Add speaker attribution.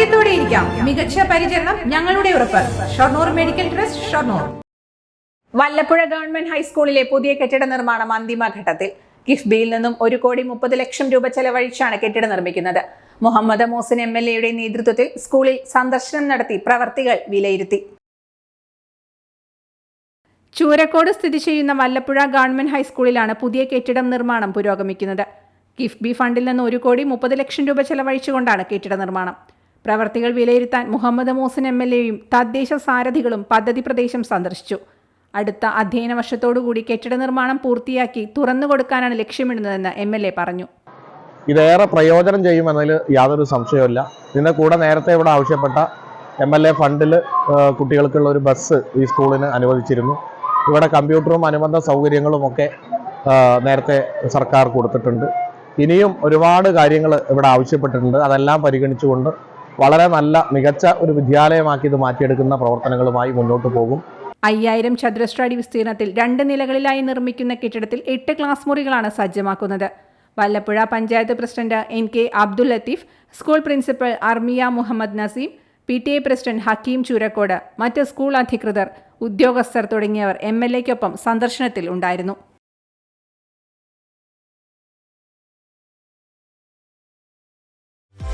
Speaker 1: ആരോഗ്യത്തോടെ ഇരിക്കാം. മികച്ച പരിചരണം ഞങ്ങളുടെ ഉറപ്പ്. Shoranur medical trust Shoranur. Vallapuzha government ഹൈസ്കൂളിലെ പുതിയ കെട്ടിട നിർമ്മാണം അന്തിമഘട്ടത്തിൽ കിഫ്ബിയിൽ നിന്നും ഒരു കോടി മുപ്പത് ലക്ഷം രൂപ ചെലവഴിച്ചാണ് കെട്ടിടം നിർമ്മിക്കുന്നത്. മുഹമ്മദ് മോസിൻ എം എൽ എയുടെ നേതൃത്വത്തിൽ സ്കൂളിൽ സന്ദർശനം നടത്തി പ്രവർത്തികൾ വിലയിരുത്തി. ചൂരക്കോട് സ്ഥിതി ചെയ്യുന്ന വല്ലപ്പുഴ ഗവൺമെന്റ് ഹൈസ്കൂളിലാണ് പുതിയ കെട്ടിടം നിർമ്മാണം പുരോഗമിക്കുന്നത്. കിഫ്ബി ഫണ്ടിൽ നിന്ന് ഒരു കോടി മുപ്പത് ലക്ഷം രൂപ ചെലവഴിച്ചുകൊണ്ടാണ് കെട്ടിട നിർമ്മാണം. പ്രവർത്തികൾ വിലയിരുത്താൻ മുഹമ്മദ് മോസൻ എം എൽ എയും തദ്ദേശ സാരഥികളും പദ്ധതി പ്രദേശം സന്ദർശിച്ചു. അടുത്ത അധ്യയന വർഷത്തോടുകൂടി കെട്ടിട നിർമ്മാണം പൂർത്തിയാക്കി തുറന്നു കൊടുക്കാനാണ് ലക്ഷ്യമിടുന്നതെന്ന് എം എൽ എ പറഞ്ഞു.
Speaker 2: ഇതേറെ പ്രയോജനം ചെയ്യുമെന്നതിൽ യാതൊരു സംശയവുമില്ല. ഇതിന്റെ കൂടെ നേരത്തെ ഇവിടെ ആവശ്യപ്പെട്ട എം എൽ എ ഫണ്ടിൽ കുട്ടികൾക്കുള്ള ഒരു ബസ് ഈ സ്കൂളിന് അനുവദിച്ചിരുന്നു. ഇവിടെ കമ്പ്യൂട്ടറും അനുബന്ധ സൗകര്യങ്ങളും ഒക്കെ നേരത്തെ സർക്കാർ കൊടുത്തിട്ടുണ്ട്. ഇനിയും ഒരുപാട് കാര്യങ്ങൾ ഇവിടെ ആവശ്യപ്പെട്ടിട്ടുണ്ട്. അതെല്ലാം പരിഗണിച്ചുകൊണ്ട് വളരെ നല്ല മികച്ച ഒരു വിദ്യാലയമാക്കി ഇത് മാറ്റിയെടുക്കുന്ന പ്രവർത്തനങ്ങളുമായി മുന്നോട്ട് പോകും.
Speaker 1: അയ്യായിരം ചതുരശ്ര അടി വിസ്തീർണത്തിൽ രണ്ട് നിലകളിലായി നിർമ്മിക്കുന്ന കെട്ടിടത്തിൽ എട്ട് ക്ലാസ് മുറികളാണ് സജ്ജമാക്കുന്നത്. Vallapuzha panchayat president N K Abdul Latheef school principal Armiya Muhammad Naseem P T A president Hakeem Choorakode മറ്റ് സ്കൂൾ അധികൃതർ ഉദ്യോഗസ്ഥർ തുടങ്ങിയവർ എം എൽ എക്കൊപ്പം സന്ദർശനത്തിൽ ഉണ്ടായിരുന്നു.